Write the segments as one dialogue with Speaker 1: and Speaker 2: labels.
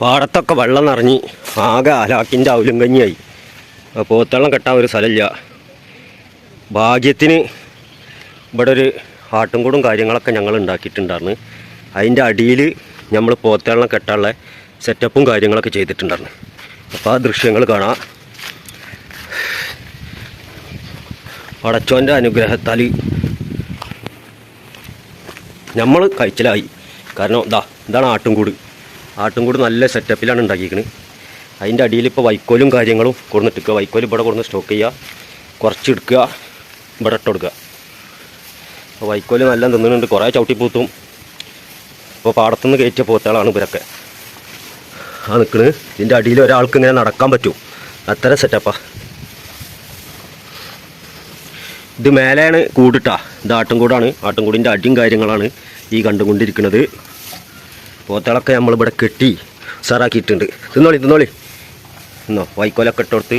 Speaker 1: പാടത്തൊക്കെ വെള്ളം നിറഞ്ഞ് ആകെ അലാക്കിന്റെ അവലും കഞ്ഞിയായി. പോത്തള്ളം കെട്ടാൻ ഒരു സ്ഥലമില്ല. ഭാഗ്യത്തിന് ഇവിടെ ഒരു ആട്ടുംകൂടും കാര്യങ്ങളൊക്കെ ഞങ്ങൾ ഉണ്ടാക്കിയിട്ടുണ്ടായിരുന്നു. അതിന്റെ അടിയിൽ നമ്മൾ പോത്തള്ളം കെട്ടാനുള്ള സെറ്റപ്പും കാര്യങ്ങളൊക്കെ ചെയ്തിട്ടുണ്ടായിരുന്നു. അപ്പോൾ ആ ദൃശ്യങ്ങൾ കാണാം. പടച്ചോന്റെ അനുഗ്രഹത്താൽ നമ്മൾ കഴിച്ചിലായി. കാരണം ഇതാ ഇതാണ് ആട്ടുംകൂട് ആട്ടുംകൂട് നല്ല സെറ്റപ്പിലാണ് ഉണ്ടാക്കിയിരിക്കുന്നത് അതിന്റെ അടിയിൽ ഇപ്പോൾ വൈക്കോലും കാര്യങ്ങളും കൊടുന്നിട്ടിക്കുക വൈക്കോൽ ഇവിടെ കൊടുന്ന് സ്റ്റോക്ക് ചെയ്യുക. കുറച്ചെടുക്കുക ഇവിടെ ഇട്ട് കൊടുക്കുക. അപ്പോൾ വൈക്കോൽ നല്ല തിന്നുന്നുണ്ട് കുറേ ചവിട്ടിപ്പൂത്തും ഇപ്പോൾ പാടത്തുനിന്ന് കയറ്റിയ പോത്തകളാണ് ഇവരൊക്കെ. ആ നിൽക്കുന്നത് ഇതിന്റെ അടിയിൽ ഒരാൾക്ക് ഇങ്ങനെ നടക്കാൻ പറ്റും. അത്ര സെറ്റപ്പാ ഇത് മേലെയാണ് കൂടിട്ടാ. ഇത് ആട്ടുംകൂടാണ്. ആട്ടുംകൂടിന്റെ അടിയും കാര്യങ്ങളാണ് ഈ കണ്ടുകൊണ്ടിരിക്കുന്നത്. പോത്തകളൊക്കെ നമ്മളിവിടെ കെട്ടി ഉസാറാക്കിയിട്ടുണ്ട്. തിന്നോളി തിന്നോളി. എന്നോ വൈക്കോലൊക്കെ ഇട്ടുകൊടുത്ത്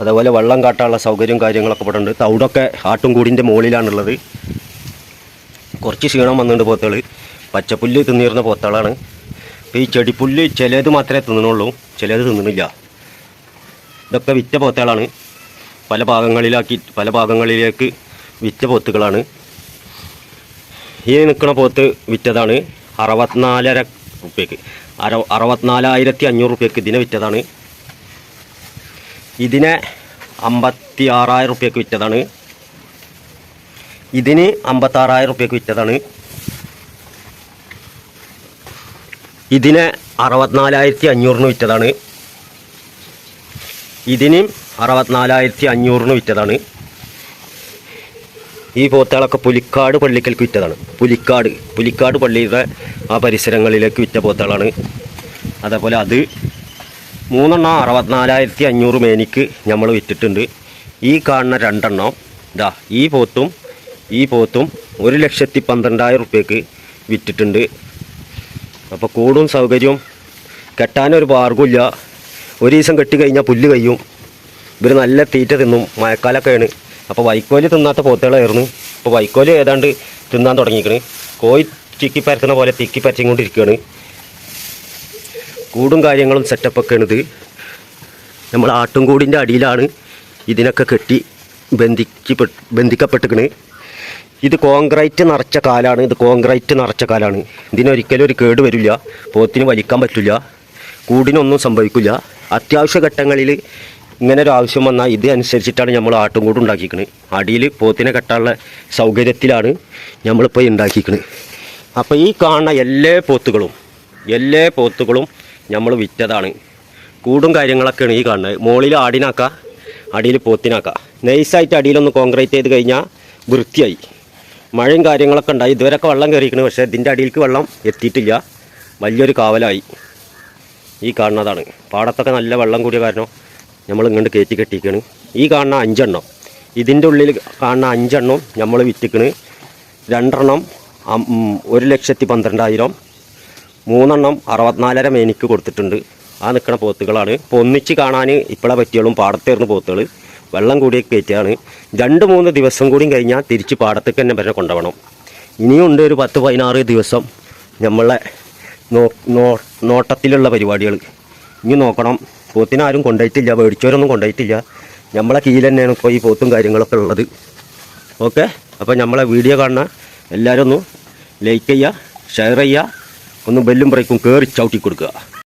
Speaker 1: അതേപോലെ വെള്ളം കാട്ടാനുള്ള സൗകര്യം കാര്യങ്ങളൊക്കെ ഇവിടെ ഉണ്ട്. തവിടൊക്കെ ആട്ടുംകൂടിന്റെ മുകളിലാണുള്ളത്. കുറച്ച് ക്ഷീണം വന്നിട്ടുണ്ട് പോത്തുകൾ പച്ചപ്പുല്ല് തിന്നിരുന്ന പോത്തകളാണ് ഈ ചെടിപ്പുല്ല് ചിലത് മാത്രമേ തിന്നണുള്ളൂ. ചിലത് തിന്നണില്ല. ഇതൊക്കെ വിറ്റ പോത്തകളാണ് പല ഭാഗങ്ങളിലാക്കി പല ഭാഗങ്ങളിലേക്ക് വിറ്റ പോത്തുകളാണ്. ഈ നിൽക്കുന്ന പോത്ത് വിറ്റതാണ്. അറുപത്തിനാലര റുപ്യക്ക് അറ അറുപത്തിനാലായിരത്തി അഞ്ഞൂറ് റുപ്യക്ക് ഇതിനെ വിറ്റതാണ്. ഇതിനെ അമ്പത്തി ആറായിരം റുപ്യക്ക് വിറ്റതാണ്. ഇതിന് അമ്പത്താറായിരം റുപ്യക്ക് വിറ്റതാണ്. ഇതിനെ അറുപത്തിനാലായിരത്തി അഞ്ഞൂറിന് വിറ്റതാണ്. ഇതിനും അറുപത്തിനാലായിരത്തി അഞ്ഞൂറിന് വിറ്റതാണ്. ഈ പോത്തുകളൊക്കെ പുലിക്കാട് പള്ളിക്കൽക്ക് വിറ്റതാണ് പുലിക്കാട് പുലിക്കാട് പള്ളിയുടെ ആ പരിസരങ്ങളിലേക്ക് വിറ്റ പോത്തുകളാണ്. അതേപോലെ അത് മൂന്നെണ്ണം അറുപത്തിനാലായിരത്തി അഞ്ഞൂറ് മേനിക്ക് നമ്മൾ വിറ്റിട്ടുണ്ട്. ഈ കാണുന്ന രണ്ടെണ്ണം ഇതാ ഈ പോത്തും ഈ പോത്തും ഒരു ലക്ഷത്തി പന്ത്രണ്ടായിരം റുപ്യക്ക് വിറ്റിട്ടുണ്ട്. അപ്പോൾ കൂടും സൗകര്യവും കെട്ടാനൊരു മാർഗമില്ല ഒരു ദിവസം കെട്ടി കഴിഞ്ഞാൽ പുല്ല് കഴിയും. ഇവർ നല്ല തീറ്റ തിന്നും മഴക്കാലമൊക്കെയാണ് അപ്പോൾ വൈക്കോൽ തിന്നാത്ത പോത്തുകളായിരുന്നു. ഇപ്പോൾ വൈക്കോൽ ഏതാണ്ട് തിന്നാൻ തുടങ്ങിയിരിക്കണ്. കോഴി ചിക്കി പരത്തുന്ന പോലെ തിക്കി പരച്ചിക്കൊണ്ടിരിക്കുകയാണ് കൂടും കാര്യങ്ങളും സെറ്റപ്പൊക്കെയാണ് ഇത് നമ്മൾ ആട്ടുംകൂടിന്റെ അടിയിലാണ് ഇതിനൊക്കെ കെട്ടി ബന്ധിക്കപ്പെട്ട് ബന്ധിക്കപ്പെട്ടിക്കണ് ഇത് കോൺക്രീറ്റ് നിറച്ച കാലാണ്. ഇത് കോൺക്രീറ്റ് നിറച്ച കാലാണ്. ഇതിനൊരിക്കലും ഒരു കേട് വരില്ല. പോത്തിന് വലിക്കാൻ പറ്റില്ല. കൂടിനൊന്നും സംഭവിക്കില്ല. അത്യാവശ്യ ഘട്ടങ്ങളിൽ ഇങ്ങനെ ഒരു ആവശ്യം വന്നാൽ ഇത് അനുസരിച്ചിട്ടാണ് നമ്മൾ ആട്ടുംകൂട് ഉണ്ടാക്കിയിരിക്കുന്നത് അടിയിൽ പോത്തിനെ കെട്ടാനുള്ള സൗകര്യത്തിലാണ് നമ്മളിപ്പോൾ ഉണ്ടാക്കിയിരിക്കുന്നത് അപ്പോൾ ഈ കാണുന്ന എല്ലാ പോത്തുകളും എല്ലാ പോത്തുകളും നമ്മൾ വിറ്റതാണ്. കൂടും കാര്യങ്ങളൊക്കെയാണ് ഈ കാണുന്നത്. മുകളിൽ ആടിനാക്കുക അടിയിൽ പോത്തിനാക്കുക നൈസായിട്ട് അടിയിലൊന്ന് കോൺക്രീറ്റ് ചെയ്ത് കഴിഞ്ഞാൽ വൃത്തിയായി. മഴയും കാര്യങ്ങളൊക്കെ ഉണ്ടായി. ഇതുവരെയൊക്കെ വെള്ളം കയറിയിരിക്കുന്നു പക്ഷേ ഇതിന്റെ അടിയിലേക്ക് വെള്ളം എത്തിയിട്ടില്ല. വലിയൊരു കാവലായി. ഈ കാണുന്നതാണ്. പാടത്തൊക്കെ നല്ല വെള്ളം കൂടിയ കാരണം നമ്മൾ ഇങ്ങോട്ട് കയറ്റി കെട്ടിക്കണ്. ഈ കാണുന്ന അഞ്ചെണ്ണം. ഇതിന്റെ ഉള്ളിൽ കാണുന്ന അഞ്ചെണ്ണം നമ്മൾ വിറ്റിക്കണ്. രണ്ടെണ്ണം ഒരു ലക്ഷത്തി പന്ത്രണ്ടായിരം. മൂന്നെണ്ണം അറുപത്തിനാലര മേനിക്ക് കൊടുത്തിട്ടുണ്ട്. ആ നിൽക്കുന്ന പോത്തുകളാണ്. ഇപ്പോൾ ഒന്നിച്ച് കാണാൻ ഇപ്പോഴെ പറ്റിയോളും പാടത്തേർന്ന് പോത്തുകൾ വെള്ളം കൂടിയ കയറ്റിയാണ്. രണ്ട് മൂന്ന് ദിവസം കൂടി കഴിഞ്ഞാൽ തിരിച്ച് പാടത്തേക്ക് തന്നെ വരെ കൊണ്ടുപോകണം. ഇനിയുണ്ട് ഒരു പത്ത് പതിനാറ് ദിവസം നമ്മളെ നോ നോ- നോട്ടത്തിലുള്ള പരിപാടികൾ ഇനി നോക്കണം. പോത്തിനെ ആരും കൊണ്ടുപോയിട്ടില്ല മേടിച്ചവരൊന്നും കൊണ്ടുപോയിട്ടില്ല. നമ്മളെ കീഴിൽ തന്നെയാണ് ഇപ്പോൾ ഈ പോത്തും കാര്യങ്ങളൊക്കെ ഉള്ളത്. ഓക്കെ? അപ്പോൾ നമ്മളെ വീഡിയോ കാണുന്ന എല്ലാവരും ഒന്ന് ലൈക്ക് ചെയ്യുക ഷെയർ ചെയ്യുക ഒന്ന് ബെല്ലും ബ്രേക്കും കയറി ചവിട്ടി കൊടുക്കുക.